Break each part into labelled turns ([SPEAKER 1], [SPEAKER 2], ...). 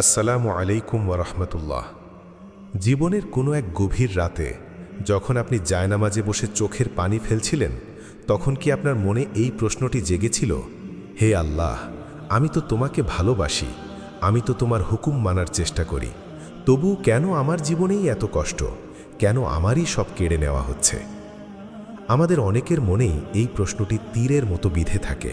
[SPEAKER 1] আসসালামু আলাইকুম ওরহমতুল্লাহ জীবনের কোনো এক গভীর রাতে, যখন আপনি জায়নামাজে বসে চোখের পানি ফেলছিলেন, তখন কি আপনার মনে এই প্রশ্নটি জেগেছিল, হে আল্লাহ, আমি তো তোমাকে ভালোবাসি, আমি তো তোমার হুকুম মানার চেষ্টা করি, তবু কেন আমার জীবনেই এত কষ্ট, কেন আমারই সব কেড়ে নেওয়া হচ্ছে? আমাদের অনেকের মনেই এই প্রশ্নটি তীরের মতো বিধে থাকে।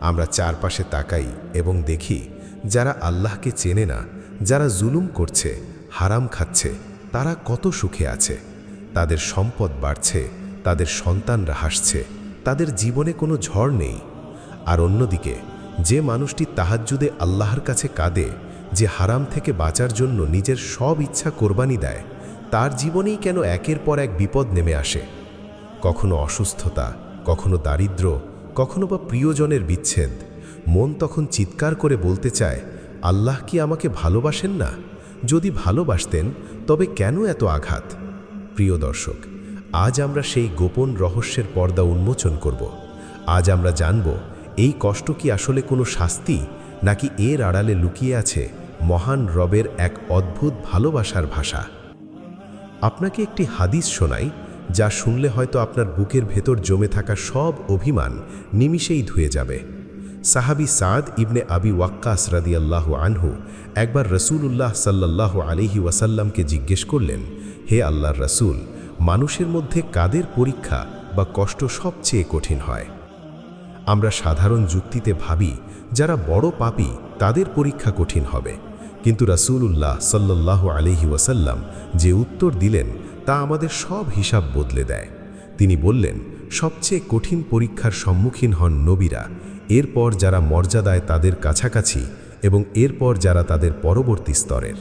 [SPEAKER 1] আমরা চারপাশে তাকাই এবং দেখি যারা আল্লাহকে চেনে না, যারা জুলুম করছে, হারাম খাচ্ছে, তারা কত সুখে আছে। তাদের সম্পদ বাড়ছে, তাদের সন্তানরা হাসছে, তাদের জীবনে কোনো ঝড় নেই। আর অন্যদিকে, যে মানুষটি তাহাজ্জুদে আল্লাহর কাছে কাঁদে, যে হারাম থেকে বাঁচার জন্য নিজের সব ইচ্ছা কোরবানি দেয়, তার জীবনেই কেন একের পর এক বিপদ নেমে আসে? কখনো অসুস্থতা, কখনো দারিদ্র কখনো বা প্রিয়জনের বিচ্ছেদ মন তখন চিৎকার করে বলতে চায়, আল্লাহ কি আমাকে ভালোবাসেন না? যদি ভালোবাসতেন, তবে কেন এত আঘাত? প্রিয় দর্শক, আজ আমরা সেই গোপন রহস্যের পর্দা উন্মোচন করব। আজ আমরা জানব, এই কষ্ট কি আসলে কোনো শাস্তি, নাকি এর আড়ালে লুকিয়ে আছে মহান রবের এক অদ্ভুত ভালোবাসার ভাষা? আপনাকে একটি হাদিস শোনাই, যা শুনলে হয়তো আপনার বুকের ভেতর জমে থাকা সব অভিমান নিমিষেই ধুয়ে যাবে। সাহাবি সাদ ইবনে আবি ওয়াক্কাস রাদিয়াল্লাহু আনহু একবার রসুলুল্লাহ সাল্লাহ আলিহি ওয়াসাল্লামকে জিজ্ঞেস করলেন, হে আল্লাহর রসুল, মানুষের মধ্যে কাদের পরীক্ষা বা কষ্ট সবচেয়ে কঠিন হয়? আমরা সাধারণ যুক্তিতে ভাবি, যারা বড় পাপী তাদের পরীক্ষা কঠিন হবে। কিন্তু রাসূলুল্লাহ সাল্লাহ আলহি ওয়াসাল্লাম যে উত্তর দিলেন, তা আমাদের সব হিসাব বদলে দেয়। তিনি বললেন সবচেয়ে কঠিন পরীক্ষার সম্মুখীন হন নবীরা। এরপর যারা মর্যাদায় তাদের কাছাকাছি এবং এরপর যারা তাদের পরবর্তী স্তরের।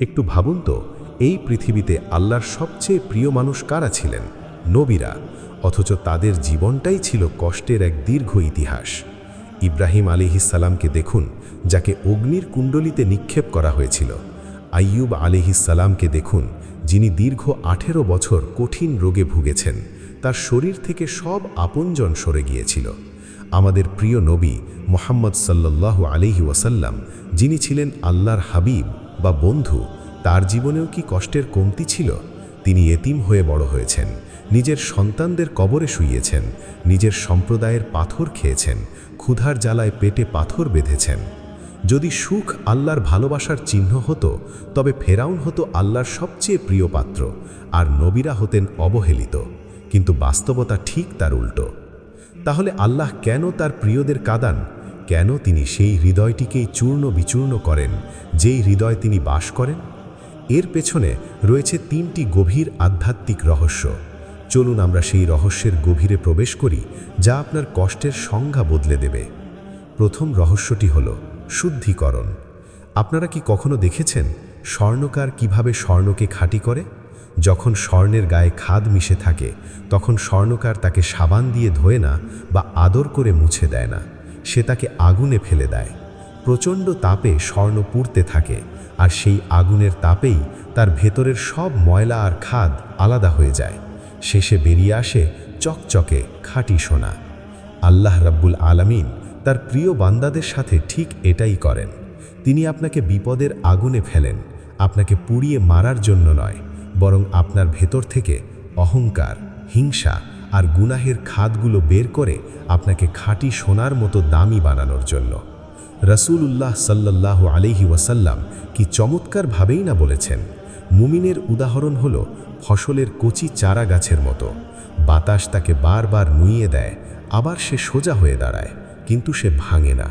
[SPEAKER 1] একটু ভাবুন তো, এই পৃথিবীতে আল্লাহর সবচেয়ে প্রিয় মানুষ কারা ছিলেন? নবীরা, অথচ তাদের জীবনটাই ছিল কষ্টের এক দীর্ঘ ইতিহাস। ইব্রাহিম আলিহিসাল্লামকে দেখুন, যাকে অগ্নির কুণ্ডলিতে নিক্ষেপ করা হয়েছিল। আইয়ুব আলিহিসাল্লামকে দেখুন, যিনি দীর্ঘ আঠেরো বছর কঠিন রোগে ভুগেছেন। তার শরীর থেকে সব আপনজন সরে গিয়েছিল। আমাদের প্রিয় নবী মোহাম্মদ সাল্লাহ আলিহি ওয়াসাল্লাম, যিনি ছিলেন আল্লাহর হাবিব বা বন্ধু, তার জীবনেও কি কষ্টের কমতি ছিল? তিনি এতিম হয়ে বড় হয়েছেন, নিজের সন্তানদের কবরে শুইয়েছেন, নিজের সম্প্রদায়ের পাথর খেয়েছেন, ক্ষুধার জ্বালায় পেটে পাথর বেঁধেছেন। যদি সুখ আল্লাহর ভালোবাসার চিহ্ন হতো, তবে ফেরাউন হতো আল্লাহর সবচেয়ে প্রিয় পাত্র, আর নবীরা হতেন অবহেলিত। কিন্তু বাস্তবতা ঠিক তার উল্টো। তাহলে আল্লাহ কেন তার প্রিয়দের কাদান? কেন তিনি সেই হৃদয়টিকেই চূর্ণ বিচূর্ণ করেন, যেই হৃদয় তিনি বাস করেন? এর পেছনে রয়েছে তিনটি গভীর আধ্যাত্মিক রহস্য। চলুন আমরা সেই রহস্যের গভীরে প্রবেশ করি, যা আপনার কষ্টের সংজ্ঞা বদলে দেবে। প্রথম রহস্যটি হল শুদ্ধিকরণ। আপনারা কি কখনো দেখেছেন, স্বর্ণকার কীভাবে স্বর্ণকে খাঁটি করে? যখন স্বর্ণের গায়ে খাদ মিশে থাকে, তখন স্বর্ণকার তাকে সাবান দিয়ে ধোয় না বা আদর করে মুছে দেয় না। সে তাকে আগুনে ফেলে দেয়। প্রচণ্ড তাপে স্বর্ণ পুড়তে থাকে আর সেই আগুনের তাপেই তার ভেতরের সব ময়লা আর খাদ আলাদা হয়ে যায়। শেষে বেরিয়ে আসে চকচকে খাঁটি সোনা। আল্লাহ রাব্বুল আলামিন তার প্রিয় বান্দাদের সাথে ঠিক এটাই করেন। তিনি আপনাকে বিপদের আগুনে ফেলেন, আপনাকে পুড়িয়ে মারার জন্য নয়। বরং আপনার ভেতর থেকে অহংকার, হিংসা আর গুনাহের খাদগুলো বের করে আপনাকে খাঁটি সোনার মতো দামি বানানোর জন্য। রসুল্লাহ সাল্লাহ আলিহি ওয়াসাল্লাম কি চমৎকারভাবেই না বলেছেন, মুমিনের উদাহরণ হল ফসলের কচি চারা গাছের মতো। বাতাস তাকে বারবার নুইয়ে দেয়, আবার সে সোজা হয়ে দাঁড়ায়, কিন্তু সে ভাঙে না।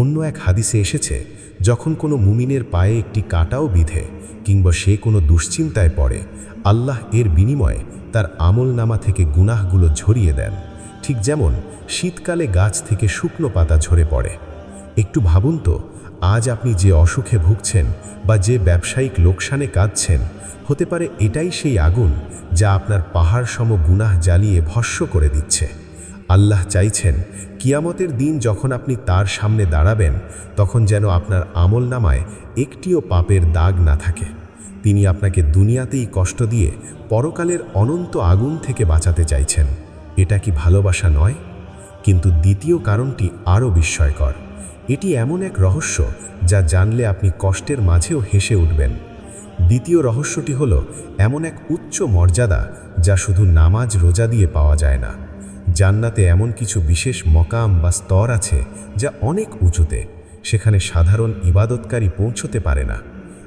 [SPEAKER 1] অন্য এক হাদিসে এসেছে, যখন কোনো মুমিনের পায়ে একটি কাটাও বিধে কিংবা সে কোনো দুশ্চিন্তায় পড়ে, আল্লাহ এর বিনিময়ে তার আমল নামা থেকে গুনাহগুলো ঝরিয়ে দেন। ঠিক যেমন শীতকালে গাছ থেকে শুকনো পাতা ঝরে পড়ে। একটু ভাবুন তো, আজ আপনি যে অসুখে ভুগছেন বা যে ব্যবসায়িক লোকসানে কাঁদছেন, হতে পারে এটাই সেই আগুন যা আপনার পাহাড় সম গুনাহ জ্বালিয়ে ভস্য করে দিচ্ছে। আল্লাহ চাইছেন, কিয়ামতের দিন যখন আপনি তার সামনে দাঁড়াবেন, তখন যেন আপনার আমল নামায় একটিও পাপের দাগ না থাকে। তিনি আপনাকে দুনিয়াতেই কষ্ট দিয়ে পরকালের অনন্ত আগুন থেকে বাঁচাতে চাইছেন। এটা কি ভালোবাসা নয়? কিন্তু দ্বিতীয় কারণটি আরও বিস্ময়কর।
[SPEAKER 2] এটি এমন এক রহস্য যা জানলে আপনি কষ্টের মাঝেও হেসে উঠবেন। দ্বিতীয় রহস্যটি হল, এমন এক উচ্চ মর্যাদা যা শুধু নামাজ রোজা দিয়ে পাওয়া যায় না। জান্নাতে এমন কিছু বিশেষ মকাম বা স্তর আছে যা অনেক উঁচুতে, সেখানে সাধারণ ইবাদতকারী পৌঁছতে পারে না।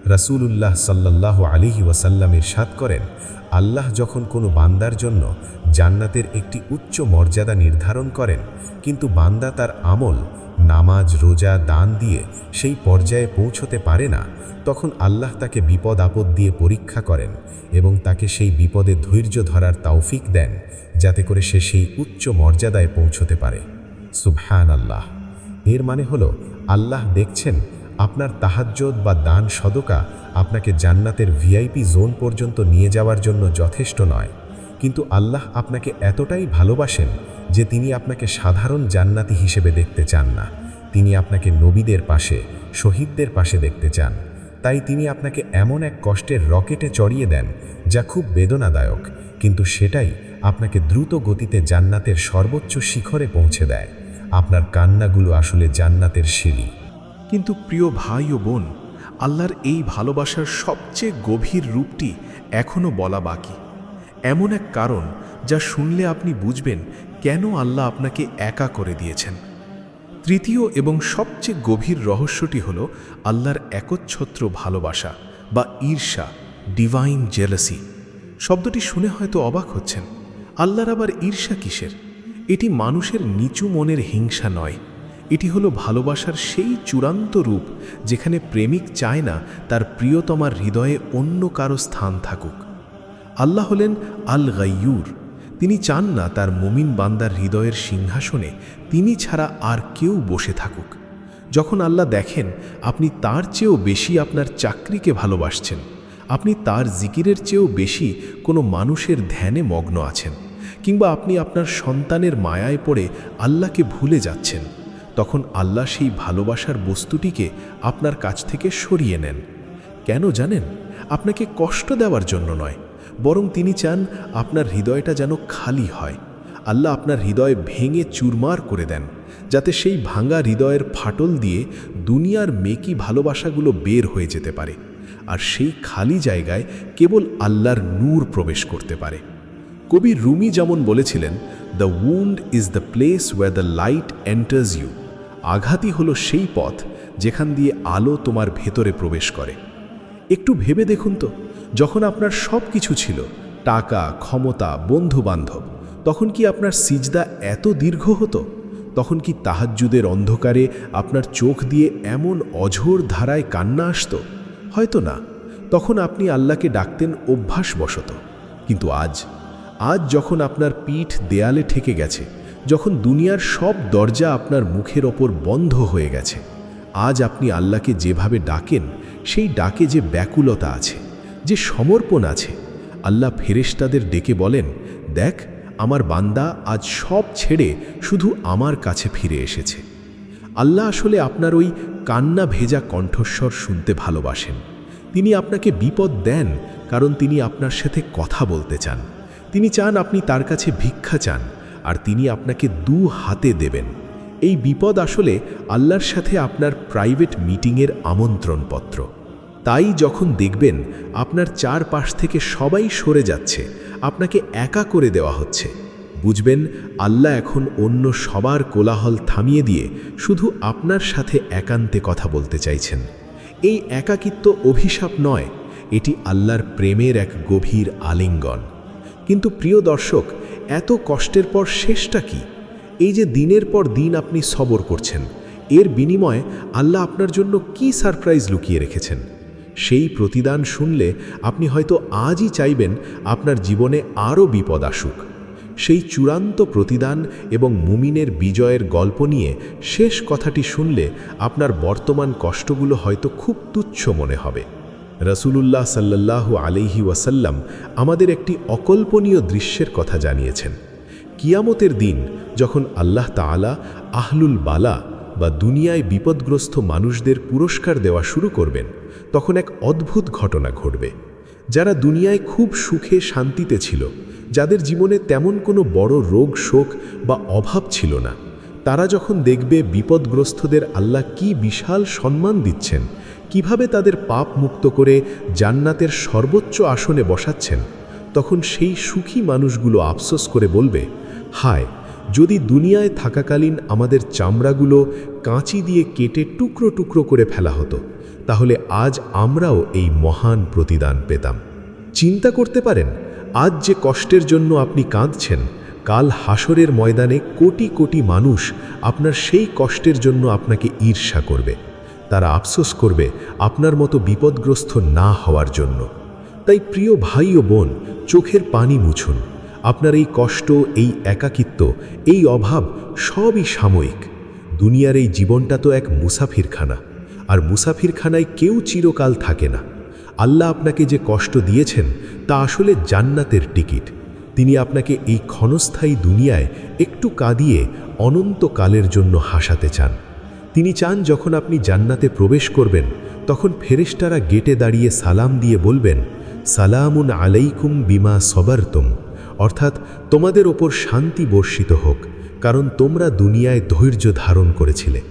[SPEAKER 2] রাসূলুল্লাহ সাল্লাহ আলিহি ওয়াসাল্লামের সাত করেন, আল্লাহ যখন কোনো বান্দার জন্য জান্নাতের একটি উচ্চ মর্যাদা নির্ধারণ করেন, কিন্তু বান্দা তার আমল, নামাজ, রোজা, দান দিয়ে সেই পর্যায়ে পৌঁছতে পারে না, তখন আল্লাহ তাকে বিপদ আপদ দিয়ে পরীক্ষা করেন এবং তাকে সেই বিপদে ধৈর্য ধরার তাওফিক দেন, যাতে করে সে সেই উচ্চ মর্যাদায় পৌঁছতে পারে। সুবহান আল্লাহ এর মানে হলো, আল্লাহ দেখছেন আপনার তাহাজ্জদ বা দান সদকা আপনাকে জান্নাতের ভিআইপি জোন পর্যন্ত নিয়ে যাওয়ার জন্য যথেষ্ট নয়। কিন্তু আল্লাহ আপনাকে এতটাই ভালোবাসেন যে তিনি আপনাকে সাধারণ জান্নাতি হিসেবে দেখতে চান না। তিনি আপনাকে নবীদের পাশে, শহীদদের পাশে দেখতে চান। তাই তিনি আপনাকে এমন এক কষ্টের রকেটে চড়িয়ে দেন, যা খুব বেদনাদায়ক, কিন্তু সেটাই আপনাকে দ্রুত গতিতে জান্নাতের সর্বোচ্চ শিখরে পৌঁছে দেয়। আপনার কান্নাগুলো আসলে জান্নাতের সিঁড়ি।
[SPEAKER 1] কিন্তু প্রিয় ভাই ও বোন, আল্লাহর এই ভালোবাসার সবচেয়ে গভীর রূপটি এখনও বলা বাকি। এমন এক কারণ যা শুনলে আপনি বুঝবেন কেন আল্লাহ আপনাকে একা করে দিয়েছেন। তৃতীয় এবং সবচেয়ে গভীর রহস্যটি হল আল্লাহর একচ্ছত্র ভালোবাসা বা ঈর্ষা ডিভাইন জেলাসি শব্দটি শুনে হয়তো অবাক হচ্ছেন, আল্লাহর আবার ঈর্ষা কিসের? এটি মানুষের নিচু মনের হিংসা নয়। এটি হলো ভালোবাসার সেই চূড়ান্ত রূপ যেখানে প্রেমিক চায় না তার প্রিয়তমার হৃদয়ে অন্য কারও স্থান থাকুক। আল্লাহ হলেন আল গাইয়ুর তিনি চান না তার মুমিন বান্দার হৃদয়ের সিংহাসনে তিনি ছাড়া আর কেউ বসে থাকুক। যখন আল্লাহ দেখেন, আপনি তার চেয়েও বেশি আপনার চাকরিকে ভালোবাসছেন, আপনি তার জিকিরের চেয়েও বেশি কোনো মানুষের ধ্যানে মগ্ন আছেন, কিংবা আপনি আপনার সন্তানের মায়ায় পড়ে আল্লাহকে ভুলে যাচ্ছেন তখন আল্লাহ সেই ভালোবাসার বস্তুটিকে আপনার কাছ থেকে সরিয়ে নেন। কেন জানেন? আপনাকে কষ্ট দেওয়ার জন্য নয়, বরং তিনি চান আপনার হৃদয়টা যেন খালি হয়। আল্লাহ আপনার হৃদয় ভেঙে চুরমার করে দেন, যাতে সেই ভাঙা হৃদয়ের ফাটল দিয়ে দুনিয়ার মেকি ভালোবাসাগুলো বের হয়ে যেতে পারে, আর সেই খালি জায়গায় কেবল আল্লাহর নূর প্রবেশ করতে পারে। কবি রুমি যেমন বলেছিলেন the wound is the place where the light enters you আঘাতই হলো সেই পথ যেখান দিয়ে আলো তোমার ভেতরে প্রবেশ করে। একটু ভেবে দেখুন তো, যখন আপনার সব কিছু ছিল, টাকা, ক্ষমতা বন্ধু বান্ধব তখন কি আপনার সিজদা এত দীর্ঘ হতো? তখন কি তাহাজ্জুদের অন্ধকারে আপনার চোখ দিয়ে এমন অঝোর ধারায় কান্না আসতো? হয়তো না, তখন আপনি আল্লাহকে ডাকতেন অভ্যাসবশত। কিন্তু আজ আজ যখন আপনার পিঠ দেয়ালে ঠেকে গেছে যখন দুনিয়ার সব দরজা আপনার মুখের ওপর বন্ধ হয়ে গেছে, আজ আপনি আল্লাহকে যেভাবে ডাকেন, সেই ডাকে যে ব্যাকুলতা আছে, যে সমর্পণ আছে, আল্লাহ ফেরেশতাদের ডেকে বলেন, দেখ, আমার বান্দা আজ সব ছেড়ে শুধু আমার কাছে ফিরে এসেছে। আল্লাহ আসলে আপনার ওই কান্না ভেজা কণ্ঠস্বর শুনতে ভালোবাসেন। তিনি আপনাকে বিপদ দেন, কারণ তিনি আপনার সাথে কথা বলতে চান। তিনি চান আপনি তার কাছে ভিক্ষা চান। আর তিনি আপনাকে দু হাতে দেবেন। এই বিপদ আসলে আল্লাহর সাথে আপনার প্রাইভেট মিটিংয়ের আমন্ত্রণপত্র। তাই যখন দেখবেন আপনার চারপাশ থেকে সবাই সরে যাচ্ছে, আপনাকে একা করে দেওয়া হচ্ছে। বুঝবেন, আল্লাহ এখন অন্য সবার কোলাহল থামিয়ে দিয়ে শুধু আপনার সাথে একান্তে কথা বলতে চাইছেন। এই একাকিত্ব অভিশাপ নয়, এটি আল্লাহর প্রেমের এক গভীর আলিঙ্গন। কিন্তু প্রিয় দর্শক, এত কষ্টের পর শেষটা কি? এই যে দিনের পর দিন আপনি সবর করছেন, এর বিনিময়ে আল্লাহ আপনার জন্য কি সারপ্রাইজ লুকিয়ে রেখেছেন? সেই প্রতিদান শুনলে আপনি হয়তো আজই চাইবেন আপনার জীবনে আরও বিপদ আসুক। সেই চূড়ান্ত প্রতিদান এবং মুমিনের বিজয়ের গল্প নিয়ে শেষ কথাটি শুনলে আপনার বর্তমান কষ্টগুলো হয়তো খুব তুচ্ছ মনে হবে। রসুলুল্লাহ সাল্লাল্লাহু আলাইহি ওয়াসাল্লাম আমাদের একটি অকল্পনীয় দৃশ্যের কথা জানিয়েছেন। কিয়ামতের দিন যখন আল্লাহ তাআলা আহলুল বালা বা দুনিয়ায় বিপদগ্রস্ত মানুষদের পুরস্কার দেওয়া শুরু করবেন, তখন এক অদ্ভুত ঘটনা ঘটবে। যারা দুনিয়ায় খুব সুখে শান্তিতে ছিল, যাদের জীবনে তেমন কোনো বড় রোগ, শোক বা অভাব ছিল না, তারা যখন দেখবে বিপদগ্রস্তদের আল্লাহ কি বিশাল সম্মান দিচ্ছেন কীভাবে তাদের পাপ মুক্ত করে জান্নাতের সর্বোচ্চ আসনে বসাচ্ছেন? তখন সেই সুখী মানুষগুলো আফসোস করে বলবে, হায়, যদি দুনিয়ায় থাকাকালীন আমাদের চামড়াগুলো কাঁচি দিয়ে কেটে টুকরো টুকরো করে ফেলা হতো, তাহলে আজ আমরাও এই মহান প্রতিদান পেতাম। চিন্তা করতে পারেন, আজ যে কষ্টের জন্য আপনি কাঁদছেন, কাল হাসরের ময়দানে কোটি কোটি মানুষ আপনার সেই কষ্টের জন্য আপনাকে ঈর্ষা করবে। তারা আফসোস করবে আপনার মতো বিপদগ্রস্ত না হওয়ার জন্য। তাই প্রিয় ভাই ও বোন, চোখের পানি মুছুন। আপনার এই কষ্ট, এই একাকিত্ব, এই অভাব সবই সাময়িক। দুনিয়ার এই জীবনটা তো এক মুসাফিরখানা। আর মুসাফিরখানায় কেউ চিরকাল থাকে না। আল্লাহ আপনাকে যে কষ্ট দিয়েছেন, তা আসলে জান্নাতের টিকিট। তিনি আপনাকে এই ক্ষণস্থায়ী দুনিয়ায় একটু কাঁদিয়ে অনন্তকালের জন্য হাসাতে চান। তিনি চান যখন আপনি জান্নাতে প্রবেশ করবেন, তখন ফেরেশতারা গেটে দাঁড়িয়ে সালাম দিয়ে বলবেন, সালামুন আলাইকুম বিমা সবারতম। অর্থাৎ, তোমাদের ওপর শান্তি বর্ষিত হোক, কারণ তোমরা দুনিয়ায় ধৈর্য ধারণ করেছিলে।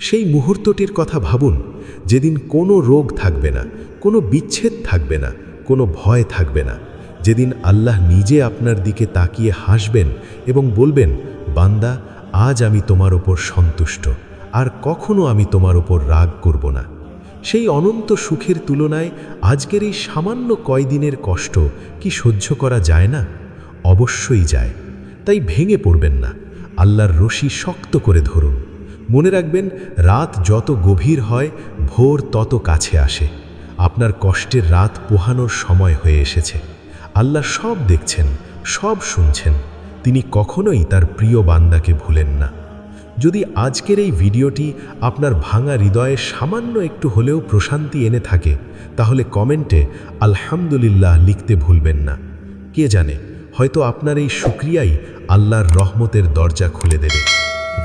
[SPEAKER 1] সেই মুহূর্তটির কথা ভাবুন, যেদিন কোনো রোগ থাকবে না, কোনো বিচ্ছেদ থাকবে না, কোনো ভয় থাকবে না। যেদিন আল্লাহ নিজে আপনার দিকে তাকিয়ে হাসবেন এবং বলবেন, বান্দা, আজ আমি তোমার ওপর সন্তুষ্ট। আর কখনো আমি তোমার ওপর রাগ করব না। সেই অনন্ত সুখের তুলনায় আজকের এই সামান্য কয়দিনের কষ্ট কি সহ্য করা যায় না? অবশ্যই যায়। তাই ভেঙে পড়বেন না। আল্লাহর রশি শক্ত করে ধরুন। মনে রাখবেন, রাত যত গভীর হয়, ভোর তত কাছে আসে। আপনার কষ্টের রাত পোহানোর সময় হয়ে এসেছে। আল্লাহ সব দেখছেন, সব শুনছেন। তিনি কখনোই তার প্রিয় বান্দাকে ভুলেন না। যদি আজকের এই ভিডিওটি আপনার ভাঙা হৃদয়ে সামান্য একটু হলেও প্রশান্তি এনে থাকে, তাহলে কমেন্টে আলহামদুলিল্লাহ লিখতে ভুলবেন না। কে জানে, হয়তো আপনার এই সুক্রিয়াই আল্লাহর রহমতের দরজা খুলে দেবে।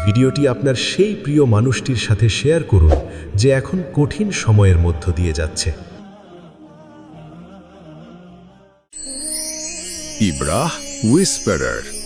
[SPEAKER 1] ভিডিওটি আপনার সেই প্রিয় মানুষটির সাথে শেয়ার করুন, যে এখন কঠিন সময়ের মধ্য দিয়ে যাচ্ছে।
[SPEAKER 3] ইব্রাহ Whisperer